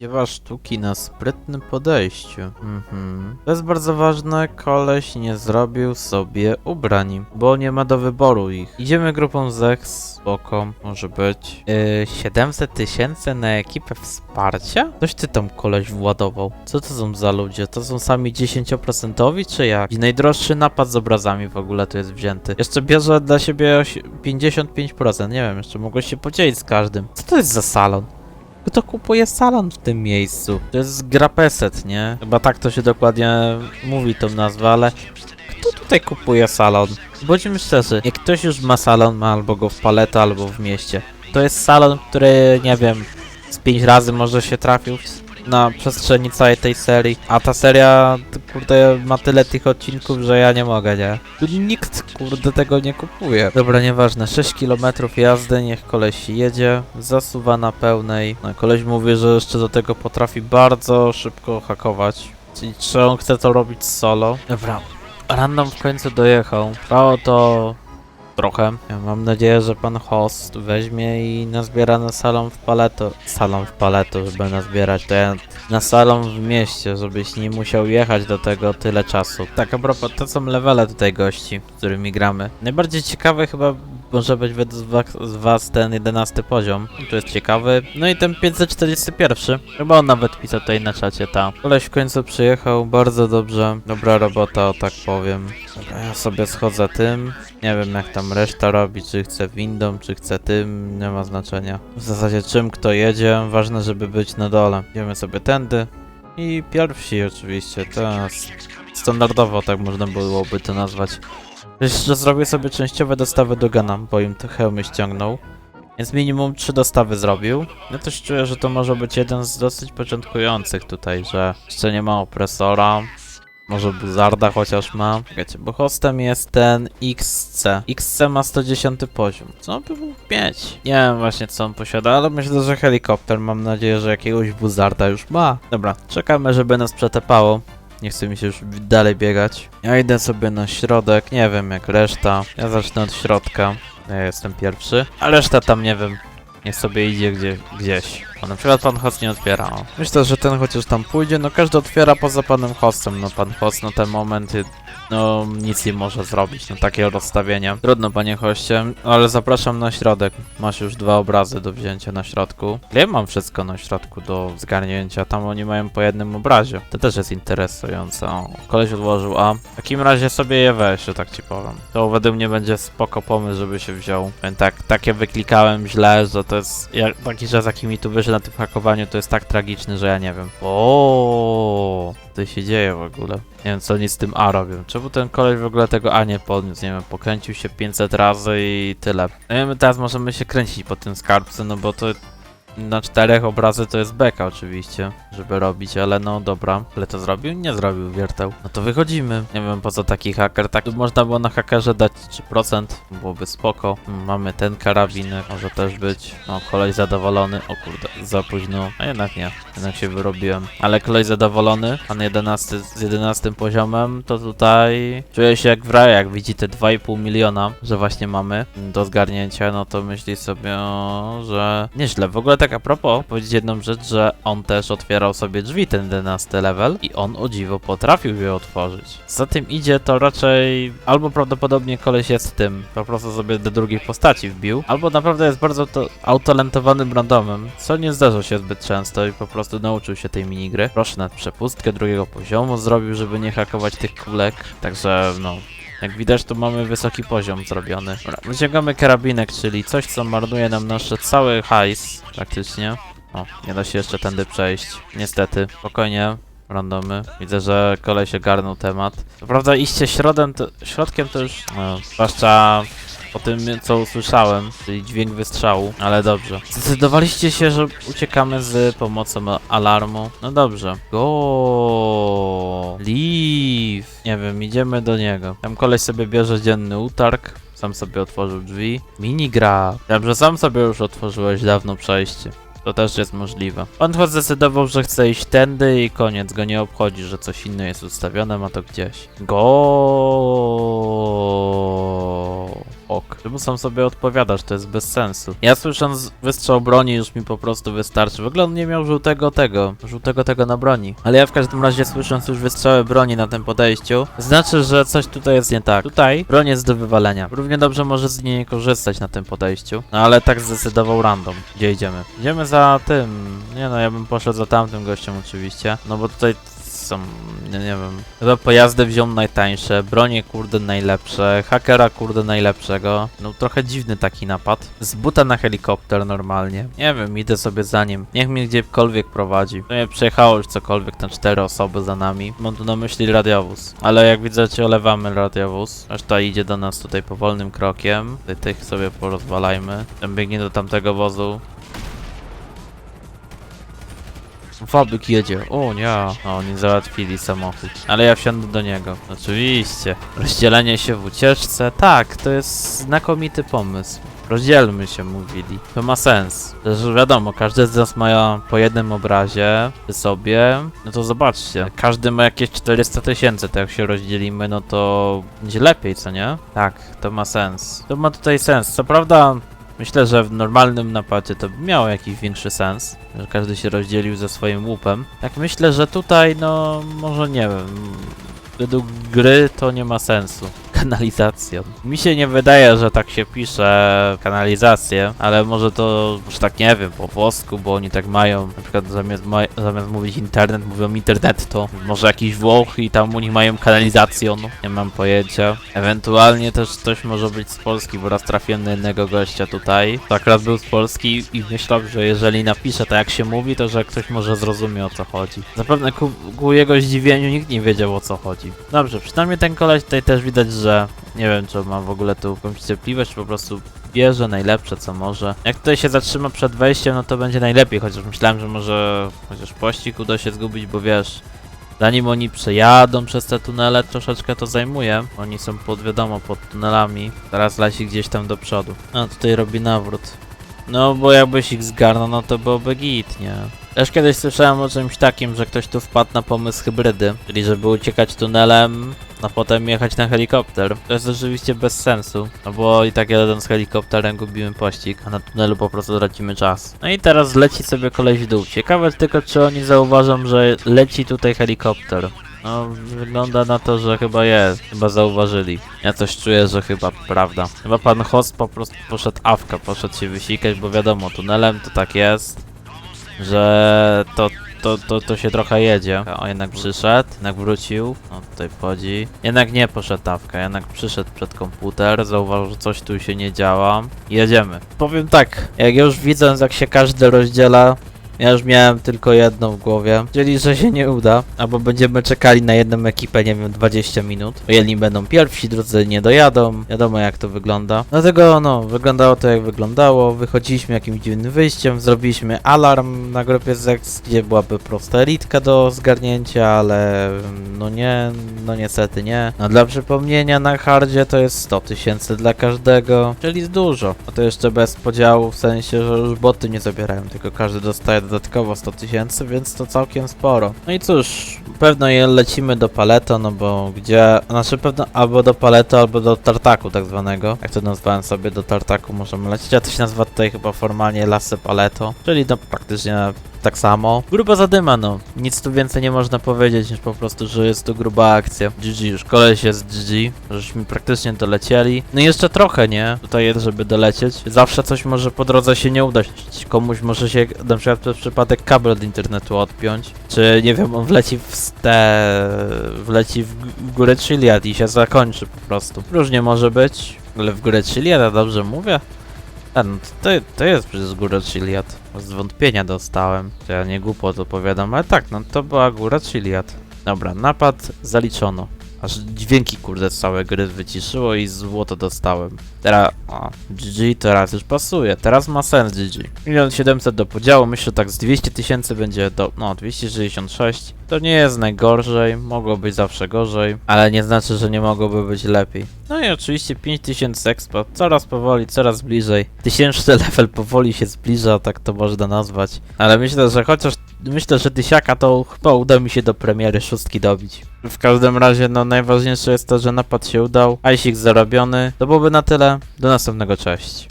Dziewa sztuki na sprytnym podejściu. Mhm. To jest bardzo ważne, koleś nie zrobił sobie ubrań, bo nie ma do wyboru ich. Idziemy grupą Zex, spoko, może być. Yy, 700 tysięcy na ekipę wsparcia? Coś ty tam koleś władował. Co to są za ludzie? To są sami 10% czy jak? I najdroższy napad z obrazami w ogóle tu jest wzięty. Jeszcze bierze dla siebie osi- 55%, nie wiem, jeszcze mogło się podzielić z każdym. Co to jest za salon? Kto kupuje salon w tym miejscu? To jest grapeset, nie? Chyba tak to się dokładnie mówi tą nazwę, ale kto tutaj kupuje salon? Bądźmy szczerzy, jak ktoś już ma salon, ma albo go w paleta, albo w mieście, to jest salon, który, nie wiem, z pięć razy może się trafił na przestrzeni całej tej serii, a ta seria, kurde, ma tyle tych odcinków, że ja nie mogę, nie? Tu nikt, kurde, tego nie kupuje. Dobra, nieważne, 6 km jazdy, niech koleś jedzie, zasuwa na pełnej. No, koleś mówi, że jeszcze do tego potrafi bardzo szybko hakować. Czyli czy on chce to robić solo? Dobra, random w końcu dojechał. Trwało to trochę. Mam nadzieję, że pan host weźmie i nazbiera na salon w paleto. Salon w paleto, żeby nazbierać. To ja na salon w mieście, żebyś nie musiał jechać do tego tyle czasu. Tak, a propos, to są levele tutaj gości, z którymi gramy. Najbardziej ciekawy chyba może być według was- was ten 11 poziom. To jest ciekawy. No i ten 541. Chyba on nawet pisał tutaj na czacie, ta. Koleś w końcu przyjechał, bardzo dobrze. Dobra robota, o tak powiem. Dobra, ja sobie schodzę tym. Nie wiem jak tam reszta robi, czy chce windą, czy chce tym, nie ma znaczenia. W zasadzie czym kto jedzie, ważne żeby być na dole. Idziemy sobie tędy. I pierwsi oczywiście, jest standardowo tak można byłoby to nazwać. Jeszcze zrobię sobie częściowe dostawy do Gana, bo im te hełmy ściągnął. Więc minimum 3 dostawy zrobił. Ja też czuję, że to może być jeden z dosyć początkujących tutaj, że jeszcze nie ma opresora. Może Buzarda chociaż ma. Wiecie, bo hostem jest ten XC. XC ma 110 poziom. Co by mógł mieć? Nie wiem właśnie co on posiada, ale myślę, że helikopter. Mam nadzieję, że jakiegoś Buzarda już ma. Dobra, czekamy, żeby nas przetepało. Nie chce mi się już dalej biegać. Ja idę sobie na środek, nie wiem jak reszta. Ja zacznę od środka. Ja jestem pierwszy. A reszta tam nie wiem. Niech sobie idzie gdzie, gdzieś. O, na przykład pan host nie otwiera. Myślę, że ten chociaż tam pójdzie. No każdy otwiera poza panem hostem. No pan host na ten moment no nic nie może zrobić. No takie rozstawienie. Trudno panie hoście, ale zapraszam na środek. Masz już dwa obrazy do wzięcia na środku. Ja mam wszystko na środku do zgarnięcia. Tam oni mają po jednym obrazie. To też jest interesujące. O, koleś odłożył A. W takim razie sobie je weź, że tak ci powiem. To według mnie będzie spoko pomysł, żeby się wziął. Więc tak, takie wyklikałem źle, że to jest jak, taki czas, jaki mi tu wyszedł na tym hakowaniu, to jest tak tragiczny, że ja nie wiem. O, co się dzieje w ogóle? Nie wiem, co oni z tym A robią. Czemu ten koleś w ogóle tego A nie podniósł? Nie wiem, pokręcił się 500 razy i tyle. No i my teraz możemy się kręcić po tym skarbcu, no bo to na czterech obrazy to jest beka oczywiście, żeby robić, ale no dobra. Ale to zrobił? Nie zrobił wierteł. No to wychodzimy. Nie wiem po co taki haker. Tak, można było na hakerze dać 3%, byłoby spoko. Mamy ten karabinek, może też być. No, koleś zadowolony. O kurde, za późno. A jednak nie, jednak się wyrobiłem. Ale koleś zadowolony, pan 11 z 11 poziomem, to tutaj czuję się jak w raju, jak widzi te 2,5 miliona, że właśnie mamy do zgarnięcia, no to myśli sobie, o, że nieźle. W ogóle tak a propos, powiedzieć jedną rzecz, że on też otwierał sobie drzwi ten 11 level i on o dziwo potrafił je otworzyć. Za tym idzie to raczej albo prawdopodobnie koleś jest tym, po prostu sobie do drugiej postaci wbił, albo naprawdę jest bardzo to autolentowanym randomem, co nie zdarza się zbyt często i po prostu nauczył się tej minigry. Proszę nad przepustkę drugiego poziomu zrobił, żeby nie hakować tych kulek, także no, jak widać, tu mamy wysoki poziom zrobiony. Dobra, wyciągamy karabinek, czyli coś, co marnuje nam nasz cały hajs, praktycznie. O, nie da się jeszcze tędy przejść. Niestety, spokojnie. Randomy. Widzę, że kolej się garnął temat. Co prawda iście środem to, środkiem to już, no, zwłaszcza po tym, co usłyszałem, czyli dźwięk wystrzału, ale dobrze. Zdecydowaliście się, że uciekamy z pomocą alarmu. No dobrze. Go. Leave. Nie wiem, idziemy do niego. Tam koleś sobie bierze dzienny utarg. Sam sobie otworzył drzwi. Minigra. Dobrze, sam sobie już otworzyłeś dawno przejście. To też jest możliwe. On chyba zdecydował, że chce iść tędy i koniec. Go nie obchodzi, że coś inne jest ustawione, ma to gdzieś. Go. Ok. Czemu sam sobie odpowiadasz, to jest bez sensu. Ja słysząc wystrzał broni już mi po prostu wystarczy. W ogóle on nie miał żółtego tego, żółtego tego na broni. Ale ja w każdym razie słysząc już wystrzały broni na tym podejściu, znaczy, że coś tutaj jest nie tak. Tutaj broń jest do wywalenia. Równie dobrze może z niej nie korzystać na tym podejściu. No ale tak zdecydował random. Gdzie idziemy? Idziemy za tym. Nie no, ja bym poszedł za tamtym gościem oczywiście. No bo tutaj są, nie, nie wiem, chyba pojazdy wziął najtańsze, bronie kurde najlepsze, hakera kurde najlepszego. No trochę dziwny taki napad. Z buta na helikopter normalnie. Nie wiem, idę sobie za nim. Niech mnie gdziekolwiek prowadzi. No nie przejechało już cokolwiek na cztery osoby za nami. Mam tu na myśli radiowóz. Ale jak widzicie olewamy radiowóz. Reszta idzie do nas tutaj powolnym krokiem. Tych sobie porozwalajmy. Ten biegnie do tamtego wozu. Fabryk jedzie. O nie. O, oni załatwili samochód. Ale ja wsiądę do niego. Oczywiście. Rozdzielenie się w ucieczce. Tak, to jest znakomity pomysł. Rozdzielmy się, mówili. To ma sens. Też wiadomo, każdy z nas ma po jednym obrazie sobie. No to zobaczcie, każdy ma jakieś 400 tysięcy, to jak się rozdzielimy, no to będzie lepiej, co nie? Tak, to ma sens. To ma tutaj sens. Co prawda, Myślę, że w normalnym napadzie to by miało jakiś większy sens, że każdy się rozdzielił ze swoim łupem. Tak myślę, że tutaj, no, może nie wiem, według gry to nie ma sensu. Kanalizacją. Mi się nie wydaje, że tak się pisze kanalizację, ale może to, że tak nie wiem, po włosku, bo oni tak mają, na przykład zamiast, ma zamiast mówić internet, mówią internet, to może jakiś Włoch i tam u nich mają kanalizację, no, nie mam pojęcia. Ewentualnie też ktoś może być z Polski, bo raz trafiłem na jednego gościa tutaj, to akurat był z Polski i myślałem, że jeżeli napiszę tak jak się mówi, to że ktoś może zrozumie o co chodzi. Zapewne ku, ku jego zdziwieniu nikt nie wiedział o co chodzi. Dobrze, przynajmniej ten koleś tutaj też widać, że nie wiem, czy ma w ogóle tu jakąś cierpliwość, po prostu bierze najlepsze, co może. Jak tutaj się zatrzyma przed wejściem, no to będzie najlepiej, chociaż myślałem, że może chociaż pościg uda się zgubić, bo wiesz, zanim oni przejadą przez te tunele, troszeczkę to zajmuje. Oni są pod, wiadomo, pod tunelami. Teraz leci gdzieś tam do przodu. A tutaj robi nawrót. No, bo jakbyś ich zgarnął, no to byłoby git, nie? Też kiedyś słyszałem o czymś takim, że ktoś tu wpadł na pomysł hybrydy, czyli żeby uciekać tunelem, a potem jechać na helikopter. To jest oczywiście bez sensu, no bo i tak jadąc helikopterem gubimy pościg, a na tunelu po prostu tracimy czas. No i teraz leci sobie koleś w dół. Ciekawe tylko, czy oni zauważą, że leci tutaj helikopter. No, wygląda na to, że chyba jest. Chyba zauważyli. Ja coś czuję, że chyba prawda. Chyba pan host po prostu poszedł awka, poszedł się wysikać, bo wiadomo, tunelem to tak jest, że to, to, to, to się trochę jedzie. O, jednak przyszedł, jednak wrócił. O, tutaj wchodzi. Jednak nie poszedł awka, jednak przyszedł przed komputer, zauważył, że coś tu się nie działa. Jedziemy. Powiem tak, jak już widząc, jak się każdy rozdziela, ja już miałem tylko jedną w głowie, czyli że się nie uda, albo będziemy czekali na jedną ekipę, nie wiem, 20 minut. Jedni będą pierwsi, drudzy nie dojadą, wiadomo jak to wygląda. Dlatego no, wyglądało to jak wyglądało, wychodziliśmy jakimś dziwnym wyjściem, zrobiliśmy alarm na grupie Zex, gdzie byłaby prosta elitka do zgarnięcia, ale no nie, no niestety nie. No dla przypomnienia na hardzie to jest 100 tysięcy dla każdego, czyli dużo. A to jeszcze bez podziału, w sensie, że już boty nie zabierają, tylko każdy dostaje dodatkowo 100 tysięcy, więc to całkiem sporo. No i cóż, pewno je lecimy do Paleto, no bo gdzie, znaczy pewno albo do Paleto, albo do Tartaku tak zwanego. Jak to nazwałem sobie, do Tartaku możemy lecieć, a to się nazywa tutaj chyba formalnie Lasy Paleto, czyli no praktycznie tak samo. Gruba zadyma, no. Nic tu więcej nie można powiedzieć, niż po prostu, że jest to gruba akcja. GG, już koleś jest GG, żeśmy praktycznie dolecieli. No i jeszcze trochę, nie? Tutaj jest, żeby dolecieć. Zawsze coś może po drodze się nie udać. Komuś może się, na przykład przez przypadek kabel od internetu odpiąć. Czy, nie wiem, on wleci w te... wleci w, w górę Chiliad i się zakończy po prostu. Różnie może być, ale w górę Chiliad, dobrze mówię? A, no to, to jest przecież góra Chiliad. Z wątpienia dostałem. To ja nie głupot opowiadam, ale tak, no to była góra Chiliad. Dobra, napad zaliczono. Aż dźwięki kurde z całej gry wyciszyło i złoto dostałem. Teraz, o, GG teraz już pasuje, teraz ma sens GG. 1 700 do podziału, myślę, tak z 200 tysięcy będzie do, no 266. To nie jest najgorzej, mogło być zawsze gorzej, ale nie znaczy, że nie mogłoby być lepiej. No i oczywiście 5000 expa, coraz powoli, coraz bliżej. Tysięczny level powoli się zbliża, tak to można nazwać. Ale myślę, że chociaż myślę, że tysiaka to chyba uda mi się do premiery szóstki dobić. W każdym razie, no najważniejsze jest to, że napad się udał, a jeśli zarobiony, to byłoby na tyle. Do następnego, cześć.